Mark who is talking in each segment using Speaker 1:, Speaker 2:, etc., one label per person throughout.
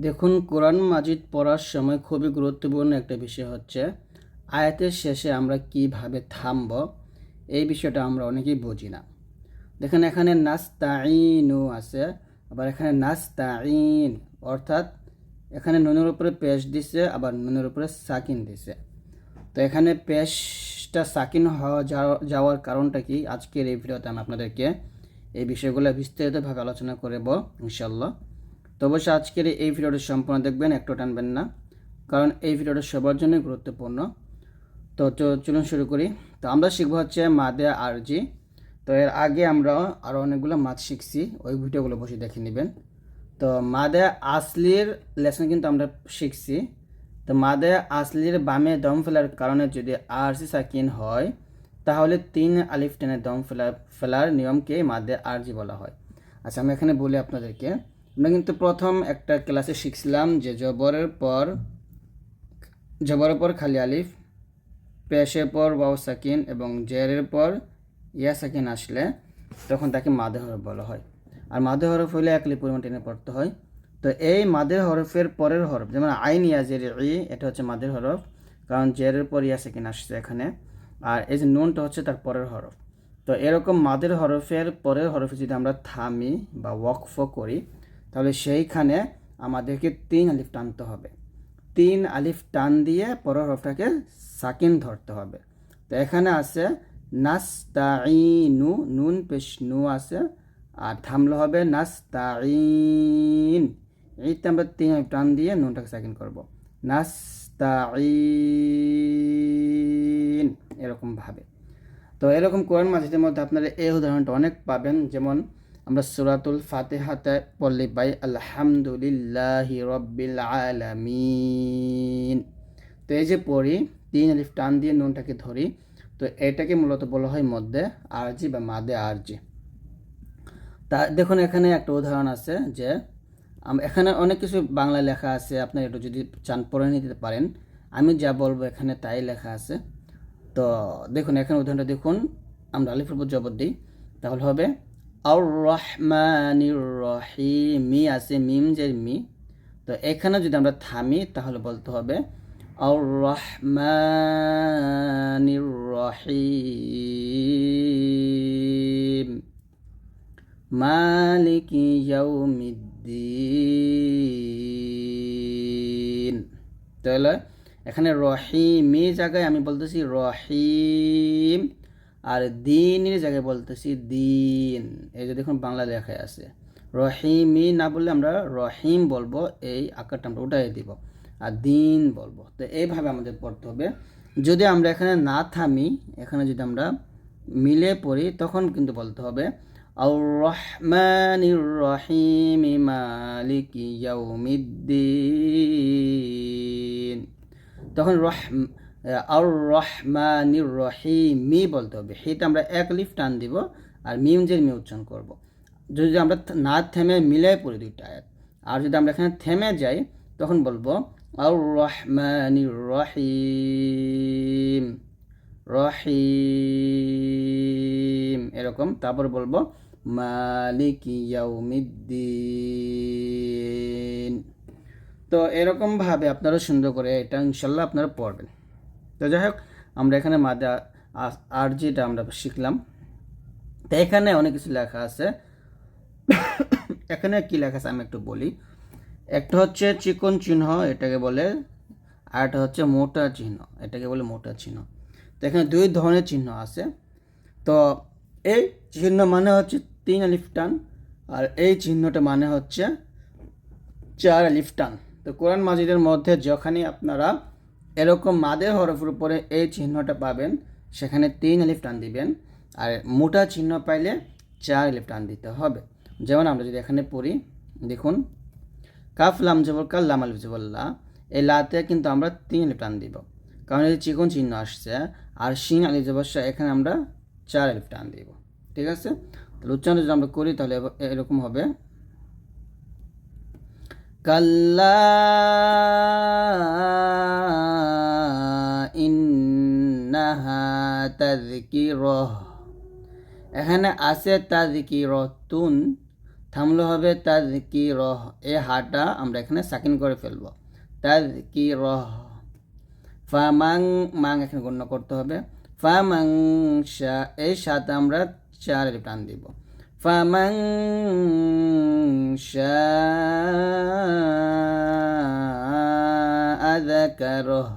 Speaker 1: দেখুন, কোরআন মাজিদ পড়ার সময় খুবই গুরুত্বপূর্ণ একটা বিষয় হচ্ছে, আয়াতের শেষে আমরা কীভাবে থামব? এই বিষয়টা আমরা অনেকেই বুঝি না। দেখেন, এখানে নাস্তাইনু আছে, আবার এখানে নাস্তাইন অর্থাৎ এখানে নুনের উপরে পেশ দিছে, আবার নুনের উপরে সাকিন দিছে। তো এখানে পেশটা সাকিন হওয়া যাওয়া- যাওয়ার কারণটা কি? আজকের এই ভিডিওতে আমি আপনাদেরকে এই বিষয়গুলো বিস্তারিতভাবে আলোচনা করব ইনশাল্লাহ তো অবশ্যই আজকের এই ভিডিওটি সম্পূর্ণ দেখবেন, একটু টানবেন না, কারণ এই ভিডিওটা সবার জন্যই গুরুত্বপূর্ণ। তো চলুন শুরু করি। তো আমরা শিখব হচ্ছে মাদে আরজি। তো এর আগে আমরা আরও অনেকগুলো মাছ শিখছি, ওই ভিডিওগুলো বসে দেখে নেবেন। তো মাদে আসলির লেসন কিন্তু আমরা শিখছি। তো মাদে আসলির বামে দম ফেলার কারণে যদি আরসি সাকিন হয়, তাহলে তিন আলিফ টেনে দম ফেলা, ফেলার নিয়মকে মাদে আরজি বলা হয়। আচ্ছা আমি এখানে বলি আপনাদেরকে। আমরা কিন্তু প্রথম একটা ক্লাসে শিখছিলাম যে জবরের পর জবরের পর খালি আলিফ, পেশের পর ওয়াও সাকিন এবং জেরের পর ইয়া সাকিন আসলে তখন তাকে মাদে হরফ বলা হয়। আর মাদে হরফ হলে এক লিপ পরিমাণ টেনে পড়তে হয়। তো এই মাদের হরফের পরের হরফ, যেমন আইন ইয়াজের ই, এটা হচ্ছে মাদের হরফ, কারণ জেরের পর ইয়া সেকেন্ড আসছে এখানে। আর এই যে নুনটা হচ্ছে তার পরের হরফ। তো এরকম মাদের হরফের পরের হরফে যদি আমরা থামি বা ওয়াকফ করি তাহলে সেইখানে আমাদেরকে তিন আলিফ টানতে হবে। তিন আলিফ টান দিয়ে পরের হরফটাকে সাকিন ধরতে হবে। তো এখানে আছে নাস্তাইনু নুন পেশ নু আছে, আর থামলে হবে নাস্তাইন এইতে আমরা তিন আলিফ টান দিয়ে নুনটাকে সাকিন করব। নাস্তাইন এরকম ভাবে। তো এরকম কোরআন মাজিদের মধ্যে আপনারা এই উদাহরণটা অনেক পাবেন। যেমন আমরা সুরাতুল ফাতেহাতে পড়লে পাই, আলহামদুলিল্লাহি রব্বিল আলামিন। তো এই যে পড়ি, তিন আলিফ টান দিয়ে নুনটাকে ধরি, তো এটাকে মূলত বলা হয় মধ্যে আরজি বা মাদে আরজি। তা দেখুন, এখানে একটা উদাহরণ আছে যে এখানে অনেক কিছু বাংলা লেখা আছে, আপনার একটু যদি চান পড়ে নিতে পারেন। আমি যা বলব এখানে তাই লেখা আছে। তো দেখুন, এখানে উদাহরণটা দেখুন, আমরা আলিফের জবর দিই, তাহলে হবে আর রহমানির রহিম আছে মিম যে মি। তো এখানে যদি আমরা থামি, তাহলে বলতে হবে আর রহমানির রহিম মালিকি ইয়াউমিদ্দিন। তাহলে এখানে রহিমি জায়গায় আমি বলতেছি রহিম। আর দিনের জায়গায় বলতেছি দিন। এই যে দেখুন বাংলা লেখায় আছে। রহিমি না বললে আমরা রহিম বলব, এই আকারটা আমরা উঠাই দিব। আর দিন বলব। তো এইভাবে আমাদের পড়তে হবে। যদি আমরা এখানে না থামি, এখানে যদি আমরা মিলে পড়ি, তখন কিন্তু বলতে হবে আর রহমানির রহিম মালিক ইয়াউমিদ্দিন। তখন রহ আর রহমানির রহিমি বলতে হবে। হিতে আমরা এক লিফ টান দিব আর মিম যে মি উচ্চারণ করব। যদি আমরা না থেমে মিলে পড়ি দুইটা আয়াত, আর যদি আমরা এখানে থেমে যাই, তখন বলব আর রহমানির রহিম রহিম এরকম। তারপর বলব মালিক ইয়াউমিদ্দিন। তো এরকম ভাবে আপনারা সুন্দর করে এটা ইনশাল্লাহ আপনারা পড়বেন। তো যাই হোক, আমরা এখানে মাদা আর যেটা আমরা শিখলাম। তো এখানে অনেক কিছু লেখা আছে। এখানে কি লেখা আছে আমি একটু বলি। একটা হচ্ছে চিকন চিহ্ন, এটাকে বলে, আর একটা হচ্ছে মোটা চিহ্ন, এটাকে বলে মোটা চিহ্ন। তো এখানে দুই ধরনের চিহ্ন আছে। তো এই চিহ্ন মানে হচ্ছে তিন আলিফ টান আর এই চিহ্নটা মানে হচ্ছে চার আলিফ টান তো কোরআন মাজিদের মধ্যে যখনই আপনারা এরকম মাদের হরফের উপরে এই চিহ্নটা পাবেন, সেখানে তিন আলিফ টান দিবেন, আর মোটা চিহ্ন পাইলে চার আলিফ টান দিতে হবে। যেমন আমরা যদি এখানে পড়ি, দেখুন, কাফ, লাম জবর কাল লাম, আলিফ জবল্লা এই লাতে কিন্তু আমরা তিন আলিফ টান দিব। কারণ এই চিকন চিহ্ন আসছে, আর শিন, আলিফ জবস্যা এখানে আমরা চার আলিফ টান দিব। ঠিক আছে? তাহলে উচ্চারণ যদি আমরা করি, তাহলে এরকম হবে। কাল্লা ইন্নাহা তাযকিরাহ। এখানে আছে তাযকিরাতুন, থামলে হবে তাজ কি রহ এই হাটা আমরা এখানে সাকিন করে ফেলব। রহ ফামাং, মাং এখানে গণ্য করতে হবে। ফামাং শা, এই সাথে আমরা চারের টান দিব। ফামাং শা আযাকারহ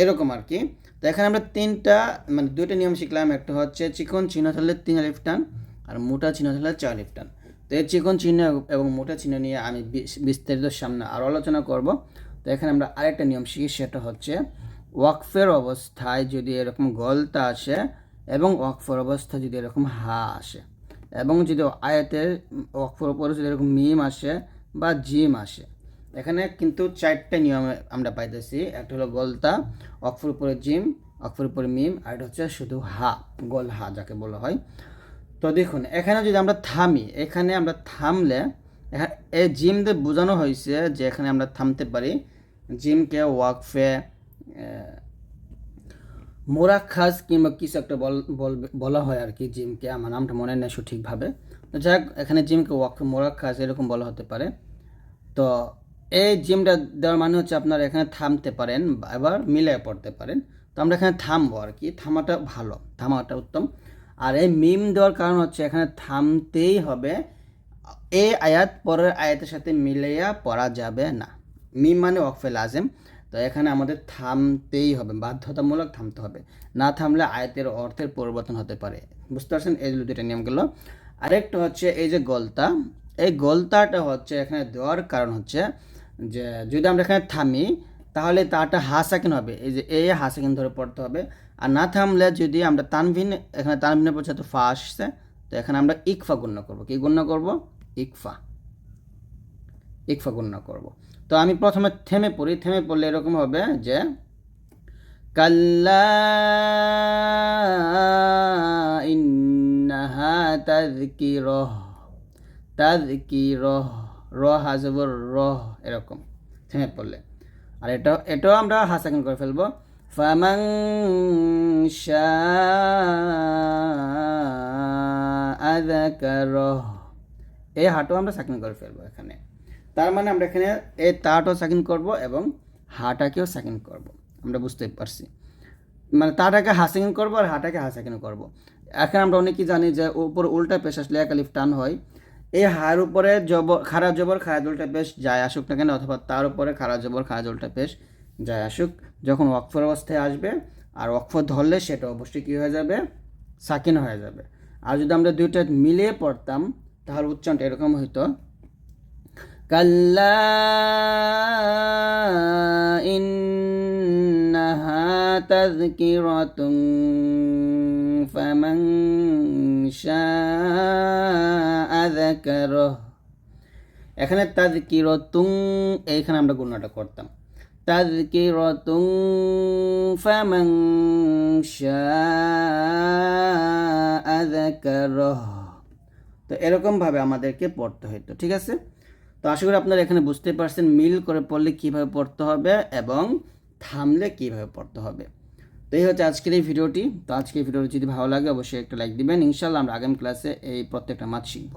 Speaker 1: এরকম আর কি। তো এখানে আমরা তিনটা মানে দুইটা নিয়ম শিখলাম। একটা হচ্ছে চিকন চিহ্ন থাকলে তিন আলিফ টান আর মোটা চিহ্ন থাকলে চার আলিফ টান তো এই চিকন চিহ্ন এবং মোটা চিহ্ন নিয়ে আমি বিস্তারিত সামনে আরও আলোচনা করব। তো এখানে আমরা আরেকটা নিয়ম শিখি, সেটা হচ্ছে ওয়াকফের অবস্থায় যদি এরকম গলতা আসে এবং ওয়াকফের অবস্থায় যদি এরকম হা আসে। এবং যদি আয়াতের ওয়াকফের উপরে যদি এরকম মিম আসে বা জিম আসে, এখানে কিন্তু চারটে নিয়ম আমরা পাইতেছি। একটা হলো গলতা অক্ষর উপরে জিম অক্ষর উপরে মিম, আর এটা হচ্ছে শুধু হা, গোল হা যাকে বলা হয়। তো দেখুন, এখানে যদি আমরা থামি, এখানে আমরা থামলে এই জিম দিয়ে বোঝানো হয়েছে যে এখানে আমরা থামতে পারি। জিমকে ওয়াকফে মোরাক্ষাস কিংবা কিছু একটা বল হয় আর কি জিমকে আমার নামটা মনে নেই সঠিকভাবে তো যাই হোক, এখানে জিমকে ওয়াকফে মোরাক্ষাস এরকম বলা হতে পারে। তো এই জিমটা দেওয়ার মানে হচ্ছে আপনারা এখানে থামতে পারেন বা এবার মিলিয়ে পড়তে পারেন। তো আমরা এখানে থামবো আর কি থামাটা ভালো থামাটা উত্তম। আর এই মিম দেওয়ার কারণ হচ্ছে এখানে থামতেই হবে। এই আয়াত পরের আয়াতের সাথে মিলাইয়া পড়া যাবে না। মিম মানে ওয়াকফে লাজেম। তো এখানে আমাদের থামতেই হবে, বাধ্যতামূলক থামতে হবে। না থামলে আয়াতের অর্থের পরিবর্তন হতে পারে। বুঝতে পারছেন? এই দুটো নিয়মগুলো আরেকটা হচ্ছে এই যে গলতা। এই গলতাটা হচ্ছে এখানে দেওয়ার কারণ হচ্ছে যে যদি আমরা এখানে থামি, তাহলে তাটা হাসাকিন হবে? এই যে এ হাসাকিন ধরে পড়তে হবে? আর না থামলে যদি আমরা তানভিন, এখানে তানভিনের পর তো ফা আসছে, তো এখানে আমরা ইকফা গণ্য করব। কি গণ্য করব? ইকফা। ইকফা গণ্য করব। তো আমি প্রথমে থেমে পড়ি, থেমে পড়লে এরকম হবে যে, কাল্লা ইন্নাহা তাযকিরাহ তাযকিরাহ র হাজবর রহ, এরকম, থেমে পড়লে। আর এটা, এটাও আমরা হাসাকিন করে ফেলব। ফামাং শাহ এই হাটও আমরা সাকিন করে ফেলব এখানে। তার মানে আমরা এখানে এই তাটাও সাকিন করব এবং হাটাকেও সাকিন করব। আমরা বুঝতে পারছি। মানে তাটাকে হাসাকিন করব আর হাটাকে হাসাকিন করব। এখন আমরা অনেকেই জানি যে উপর উল্টা পেশ আসলে এক আলিফ টান হয়। এই হার উপরে জবর খারা জবর খায়া উল্টা পেশ যায় আসুক না কেন অথবা তার উপরে খারা জবর খায়া উল্টা পেশ যায় আসুক। যখন ওয়াকফর অবস্থায় আসবে আর ওয়াকফর ধরলে সেটা অবশ্যই কী হয়ে যাবে? সাকিন হয়ে যাবে। আর যদি আমরা দুইটা মিলিয়ে পড়তাম তাহলে উচ্চারণটা এরকম হইতো। কাল্লা ইন্নাহা তাযকিরাতুন ফামান শাআ যাকারাহ এখানে তাযকিরাতুন এইখানে আমরা গুণাটা করতাম। তাযকিরাতুন ফামান শাআ যাকারাহ। তো এরকমভাবে আমাদেরকে পড়তে হতো ঠিক আছে? তো আশা করি আপনারা এখানে বুঝতে পারছেন মিল করে পড়লে কীভাবে পড়তে হবে এবং থামলে কীভাবে পড়তে হবে। তো এই হচ্ছে আজকের এই ভিডিওটি। তো আজকের ভিডিওটি যদি ভালো লাগে, অবশ্যই একটা লাইক দিবেন। ইনশাল্লাহ আমরা আগামী ক্লাসে এই প্রত্যেকটা মাছ শিখব।